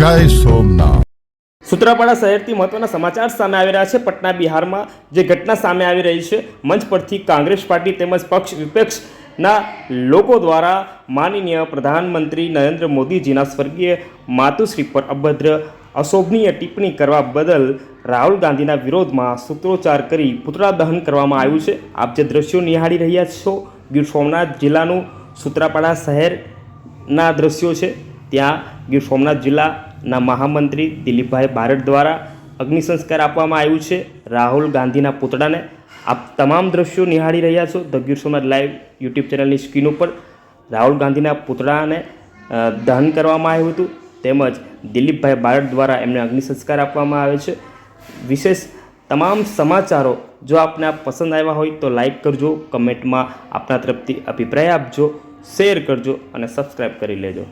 જય સોમનાથ. સુત્રાપાડા શહેરથી મહત્વના સમાચાર સામે આવી રહ્યા છે. પટના બિહારમાં જે ઘટના સામે આવી રહી છે, મંચ પરથી કોંગ્રેસ પાર્ટી તેમજ પક્ષ વિપક્ષના લોકો દ્વારા માનનીય પ્રધાનમંત્રી નરેન્દ્ર મોદીજીના સ્વર્ગીય માતુશ્રી પર અભદ્ર, અશોભનીય ટિપ્પણી કરવા બદલ રાહુલ ગાંધીના વિરોધમાં સૂત્રોચ્ચાર કરી પુતળા દહન કરવામાં આવ્યું છે. આપ જે દ્રશ્યો નિહાળી રહ્યા છો, ગીર સોમનાથ જિલ્લાનું સુત્રાપાડા શહેરના દ્રશ્યો છે. ત્યાં ગીર સોમનાથ જિલ્લાના મહામંત્રી દિલીપભાઈ બારડ દ્વારા અગ્નિ સંસ્કાર આપવામાં આવ્યું છે. રાહુલ ગાંધીના પૂતળાને આપ તમામ દ્રશ્યો નિહાળી રહ્યા છો. The Gir Somnath live YouTube ચેનલની સ્ક્રીન ઉપર રાહુલ ગાંધીના પૂતળાને દહન કરવામાં આવ્યું હતું. તેમજ દિલીપભાઈ બારડ દ્વારા એમને અગ્નિ સંસ્કાર આપવામાં આવે છે. વિશેષ તમામ સમાચારો જો આપને આ પસંદ આવ્યા હોય તો લાઈક કરજો, કમેન્ટમાં આપના તરફથી અભિપ્રાય આપજો, શેર કરજો અને સબસ્ક્રાઈબ કરી લેજો.